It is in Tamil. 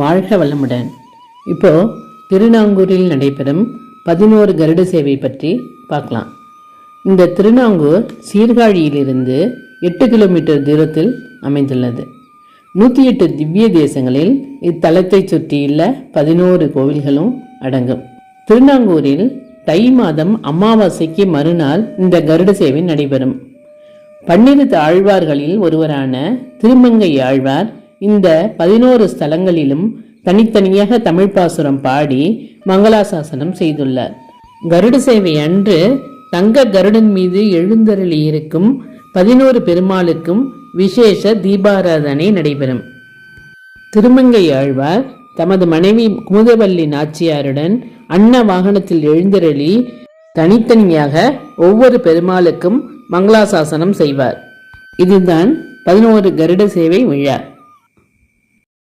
வாழ்க வளமுடன். இப்போ திருநாங்கூரில் நடைபெறும் பதினோரு கருட சேவை பற்றி பார்க்கலாம். இந்த திருநாங்கூர் சீர்காழியிலிருந்து எட்டு கிலோமீட்டர் தூரத்தில் அமைந்துள்ளது. நூற்றி எட்டு திவ்ய தேசங்களில் இத்தலத்தை சுற்றியுள்ள பதினோரு கோவில்களும் அடங்கும். திருநாங்கூரில் தை மாதம் அமாவாசைக்கு மறுநாள் இந்த கருட சேவை நடைபெறும். பன்னிரு ஆழ்வார்களில் ஒருவரான திருமங்கை ஆழ்வார் இந்த பதினோரு ஸ்தலங்களிலும் தனித்தனியாக தமிழ் பாசுரம் பாடி மங்களாசாசனம் செய்துள்ளார். கருட சேவை அன்று தங்க கருடன் மீது எழுந்தருளி இருக்கும் பதினோரு பெருமாளுக்கும் விசேஷ தீபாராதனை நடைபெறும். திருமங்கை ஆழ்வார் தமது மனைவி குமுதவல்லி நாச்சியாருடன் அன்ன வாகனத்தில் எழுந்தருளி தனித்தனியாக ஒவ்வொரு பெருமாளுக்கும் மங்களாசாசனம் செய்வார். இதுதான் பதினோரு கருட சேவை விழா.